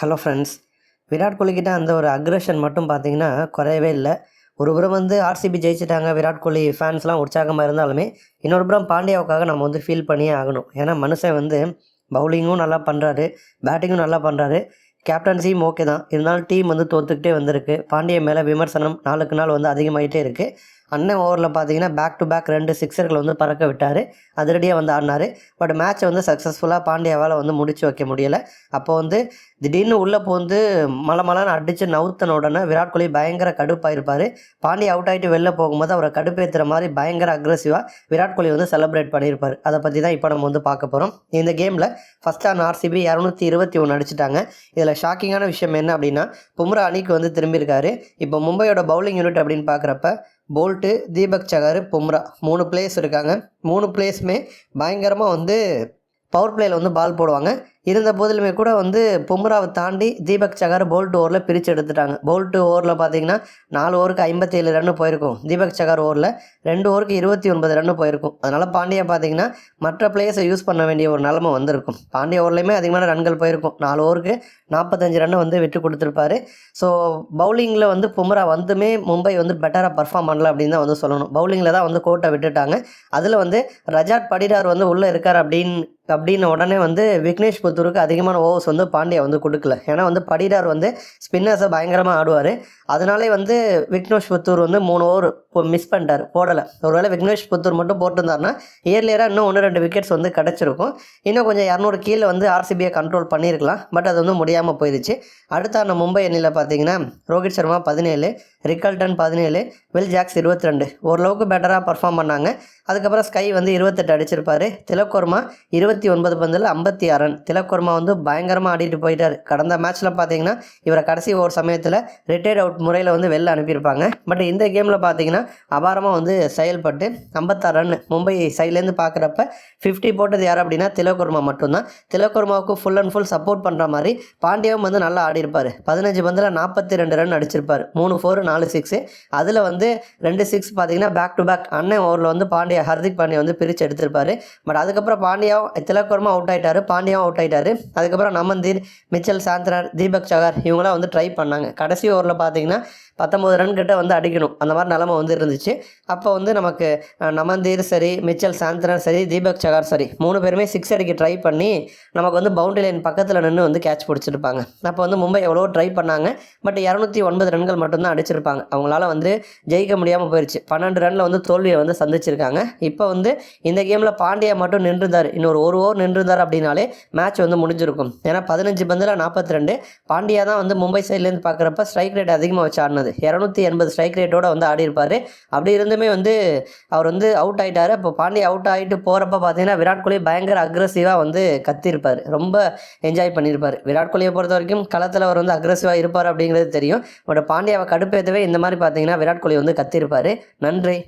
Hello friends Virat கோலிக்கிட்ட அந்த ஒரு aggression மட்டும் பார்த்தீங்கன்னா குறையவே இல்லை. ஒரு புறம் வந்து ஆர்சிபி ஜெயிச்சிட்டாங்க. விராட் கோலி ஃபேன்ஸ்லாம் உற்சாகமாக இருந்தாலுமே இன்னொரு புறம் பாண்டியாவுக்காக நம்ம வந்து ஃபீல் பண்ணியே ஆகணும். ஏன்னா மனுஷன் வந்து பவுலிங்கும் நல்லா பண்ணுறாரு பேட்டிங்கும் நல்லா பண்ணுறாரு கேப்டன்சியும் ஓகே தான். இருந்தாலும் டீம் வந்து தோற்றுக்கிட்டே வந்திருக்கு. பாண்டிய மேலே விமர்சனம் நாளுக்கு நாள் வந்து அதிகமாகிட்டே இருக்குது அண்ணன் ஓவரில் பார்த்தீங்கன்னா பேக் டு பேக் ரெண்டு சிக்ஸர்களை வந்து பறக்க விட்டார். அதிரடியாக வந்து ஆடினார். பட் மேட்ச்சை வந்து சக்ஸஸ்ஃபுல்லாக பாண்டியாவால் வந்து முடிச்சு வைக்க முடியலை. அப்போ வந்து திடீர்னு உள்ளே போந்து மலை மலைன்னு அடித்து நவுத்தன உடனே விராட் கோலி பயங்கர கடுப்பாயிருப்பார். பாண்டியா அவுட் ஆகிட்டு வெளில போகும்போது அவரை கடுப்பேற்றுற மாதிரி பயங்கர அக்ரெசிவாக விராட் கோலி வந்து செலிப்ரேட் பண்ணியிருப்பார். அதை பற்றி தான் இப்போ நம்ம வந்து பார்க்க போகிறோம் இந்த கேமில் ஃபஸ்ட் ஆன் ஆர்சிபி இரநூத்தி இருபத்தி ஒன்று அடிச்சிட்டாங்க. இதில் ஷாக்கிங்கான விஷயம் என்ன அப்படின்னா பும்ரா அணிக்கு வந்து திரும்பியிருக்காரு. இப்போ மும்பையோட பவுலிங் யூனிட் அப்படின்னு பார்க்குறப்ப போல்ட்டு தீபக் சகர் பும்ரா. மூணு பிளேஸ் இருக்காங்க. மூணு பிளேஸுமே பயங்கரமாக வந்து பவர் பிளேயில் வந்து பால் போடுவாங்க. இருந்த போதிலுமே கூட வந்து பும்ராவை தாண்டி தீபக் சகர் போல்ட் ஓவரில் பிரித்து எடுத்துட்டாங்க. போல்ட் ஓவரில் பார்த்தீங்கன்னா நாலு ஓவருக்கு ஐம்பத்தேழு ரன்னு போயிருக்கும். தீபக் சகர் ஓவரில் ரெண்டு ஓவருக்கு இருபத்தி ஒன்பது ரன்னு போயிருக்கும். அதனால் பாண்டியா பார்த்தீங்கன்னா மற்ற பிளேயர்ஸை யூஸ் பண்ண வேண்டிய ஒரு நிலமை வந்திருக்கும். பாண்டிய ஓவர்லேயுமே அதிகமான ரன்கள் போயிருக்கும். நாலு ஓவருக்கு நாற்பத்தஞ்சு ரன்னு வந்து விட்டு கொடுத்துருப்பாரு. ஸோ பவுலிங்கில் வந்து பும்ரா வந்துமே மும்பை வந்து பெட்டராக பர்ஃபார்ம் பண்ணல அப்படின்னு தான் வந்து சொல்லணும். பவுலிங்கில் தான் வந்து கோட்டை விட்டுட்டாங்க. அதில் வந்து ரஜாட் படிடார் வந்து உள்ளே இருக்கார் அப்படின்னு அப்படின்னு உடனே வந்து விக்னேஷ் புத்தூருக்கு அதிகமான ஓவர்ஸ் வந்து பாண்டியா வந்து கொடுக்கல. ஏன்னா வந்து படிடார் வந்து ஸ்பின்னர்ஸை பயங்கரமாக ஆடுவார். அதனாலே வந்து விக்னேஷ் புத்தூர் வந்து மூணு ஓவர் மிஸ் பண்ணிட்டார். போடலை. ஒருவேளை விக்னேஷ் புத்தூர் மட்டும் போட்டிருந்தாருன்னா இயர்லியராக இன்னும் ஒன்று ரெண்டு விக்கெட்ஸ் வந்து கிடச்சிருக்கும். இன்னும் கொஞ்சம் இரநூறு கீழே வந்து ஆர்சிபியை கண்ட்ரோல் பண்ணியிருக்கலாம். பட் அது வந்து முடியாமல் போயிடுச்சு. அடுத்த அந்த மும்பை அணியில் பார்த்தீங்கன்னா ரோஹித் சர்மா பதினேழு ரிக்கல்டன் பதினேழு வில் ஜாக்ஸ் இருபத்தி ரெண்டு ஓரளவுக்கு பெட்டராக பர்ஃபார்ம் பண்ணாங்க. அதுக்கப்புறம் ஸ்கை வந்து இருபத்தெட்டு அடிச்சிருப்பார். திலக்கோர்மா இருபத்தி ஒன்பது பந்தில் ஐம்பத்தி ஆறு ரன். திலக்குர்மா வந்து பயங்கரமாக ஆடிட்டு போயிட்டார். கடந்த மேட்ச்சில் பார்த்தீங்கன்னா இவரை கடைசி ஒரு சமயத்தில் ரிட்டையர்ட் அவுட் முறையில் வந்து வெளில அனுப்பியிருப்பாங்க. பட் இந்த கேமில் பார்த்தீங்கன்னா அபாரமாக வந்து செயல்பட்டு ஐம்பத்தாறு ரன் மும்பை சைட்லேருந்து பார்க்குறப்ப ஃபிஃப்டி போட்டது யார் அப்படின்னா திலக்கோர்மா மட்டும்தான். திலக்கோர்மாவுக்கு ஃபுல் அண்ட் ஃபுல் சப்போர்ட் பண்ணுற மாதிரி பாண்டியாவும் வந்து நல்லா ஆடிருப்பார் பதினஞ்சு பந்தில் நாற்பத்தி ரெண்டு ரன் அடிச்சிருப்பார். மூணு ஃபோர் நாலு சிக்ஸு அதில் வந்து ரெண்டு சிக்ஸ் பார்த்தீங்கன்னா பேக் டு பேக் அண்ணன் ஓவரில் வந்து பாண்டியா ஹர்திக் பாண்டியா வந்து பிரித்து எடுத்திருப்பார். பட் அதுக்கப்புறம் பாண்டியாவும் திலக்கோர்மா அவுட் ஆகிட்டார் பாண்டியாவும் அவுட் ஆயிட்டாரு அதுக்கப்புறம் நமந்தீர் மிச்சல் சாந்தனர் தீபக் சகார் இவங்களாம் வந்து ட்ரை பண்ணாங்க. கடைசி ஓவரில் பார்த்தீங்கன்னா பத்தொம்பது ரன் கிட்ட வந்து அடிக்கணும். அந்த மாதிரி நிலமை வந்து இருந்துச்சு. அப்போ வந்து நமக்கு நமந்தீர் சரி மிச்சல் சாந்தனர் சரி தீபக் சகார் சரி மூணு பேருமே சிக்ஸ் அடிக்க ட்ரை பண்ணி நமக்கு வந்து பவுண்டரி லைன் பக்கத்தில் நின்று வந்து கேட்ச் பிடிச்சிருப்பாங்க. அப்போ வந்து மும்பை எவ்வளோ ட்ரை பண்ணாங்க. பட் இரநூத்தி ஒன்பது ரன்கள் மட்டும்தான் அடிச்சிருப்பாங்க. அவங்களால வந்து ஜெயிக்க முடியாமல் போயிடுச்சு பன்னெண்டு ரனில் வந்து தோல்வியை வந்து சந்திச்சிருக்காங்க. இப்போ வந்து இந்த கேமில் பாண்டியா மட்டும் நின்றுந்தார் இன்னொரு ஒரு ஓவர் நின்றுந்தார் அப்படின்னாலே மேட்ச் வந்து முடிஞ்சிருக்கும். ஏன்னா பதினஞ்சு பந்தில் நாற்பத்தி ரெண்டு பாண்டியா தான் வந்து மும்பை சைட்லேருந்து பார்க்குறப்ப ஸ்ட்ரைக் ரேட் அதிகமாக வச்சு ஆடினது. இரநூத்தி எண்பது ஸ்ட்ரைக் ரேட்டோட வந்து ஆடி இருப்பார் அப்படி இருந்துமே வந்து அவர் வந்து அவுட் ஆகிட்டார் இப்போ பாண்டியா அவுட் ஆகிட்டு போகிறப்ப பார்த்தீங்கன்னா விராட் கோலி பயங்கர அக்ரஸிவாக வந்து கத்திருப்பார் ரொம்ப என்ஜாய் பண்ணியிருப்பார். விராட் கோலியை பொறுத்த வரைக்கும் களத்தில் அவர் வந்து அக்ரஸிவாக இருப்பார் அப்படிங்கிறது தெரியும். பட் பாண்டியாவை கடுப்பேற்றவே இந்த மாதிரி பார்த்தீங்கன்னா விராட் கோலி வந்து கத்திருப்பார் நன்றி.